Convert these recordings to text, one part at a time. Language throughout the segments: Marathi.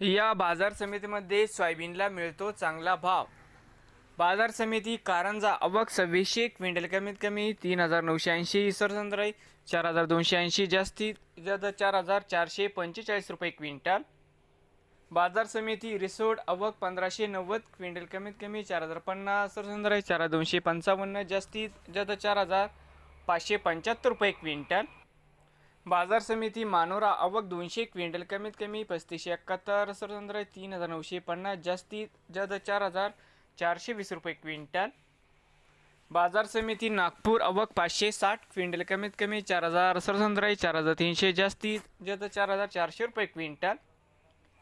या बाजार समितीमध्ये सोयाबीनला मिळतो चांगला भाव. बाजार समिती कारंजा अवक सव्वीसशे क्विंटल कमीत कमी तीन हजार नऊशे ऐंशी सरसंद्राई चार हजार दोनशे ऐंशी जास्तीत जास्त चार हजार चारशे पंचेचाळीस रुपये क्विंटल. बाजार समिती रिसोड अवक पंधराशे नव्वद क्विंटल कमीत कमी चार हजार पन्नास सरसंद्राई चार हजार दोनशे पंचावन्न जास्तीत जास्त चार हजार पाचशे पंच्याहत्तर रुपये क्विंटल. बाजार समिती मानोरा अवक दोनशे क्विंटल कमीत कमी पस्तीसशे एकाहत्तर सरसंद्राई तीन हजार नऊशे पन्नास जास्तीत जास्त चार हजार चारशे वीस रुपये क्विंटल. बाजार समिती नागपूर अवक पाचशे साठ क्विंटल कमीत कमी चार हजार सरसंद्राई चार हजार तीनशे जास्तीत जास्त चार हजार चारशे रुपये क्विंटल.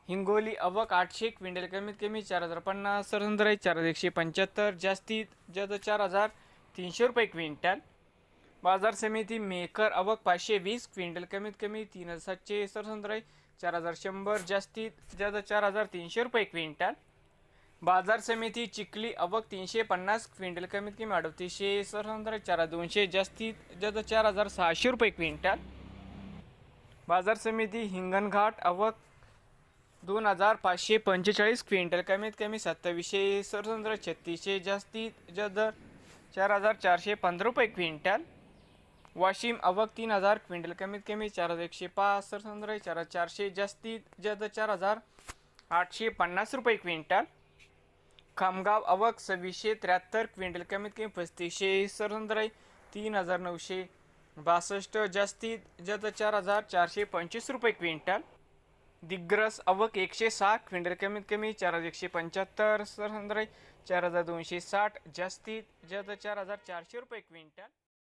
हिंगोली अवक आठशे क्विंटल कमीत कमी चार हजार पन्नास सरसंद्राई चार हजार एकशे पंच्याहत्तर जास्तीत जास्त चार हजार तीनशे रुपये क्विंटल. बाजार समिती मेकर अवक पाचशे वीस क्विंटल कमीत कमी तीन हजार सातशे सरसंद्राई चार हजार शंभर जास्तीत जास्त चार हजार तीनशे रुपये क्विंटल. बाजार समिती चिखली अवक तीनशे पन्नास क्विंटल कमीत कमी अडतीसशे सरसंद्राई चार हजार दोनशे जास्तीत जास्त चार हजार सहाशे रुपये क्विंटल. बाजार समिती हिंगणघाट अवक दोन हजार पाचशे पंचेचाळीस क्विंटल कमीत कमी सत्तावीसशे सरसंद्र छत्तीसशे जास्तीत जास्त चार हजार चारशे पंधरा रुपये क्विंटल. वाशिम अवक तीन हजार क्विंटल कमीत कमी चार हजार एकशे पाच सरसंद्र चार हजार चारशे जास्तीत जास्त चार हजार आठशे पन्नास रुपये क्विंटल. खामगाव अवक सव्वीसशे त्र्याहत्तर क्विंटल कमीत कमी पस्तीसशे सरसंद्राई तीन हजार नऊशे बासष्ट जास्तीत जास्त चार हजार चारशे पंचवीस रुपये क्विंटल. दिग्रस अवक एकशे सहा क्विंटल कमीत कमी चार हजार एकशे पंच्याहत्तर सरसंद्राई चार हजार दोनशे साठ जास्तीत जास्त चार हजार चारशे रुपये क्विंटल.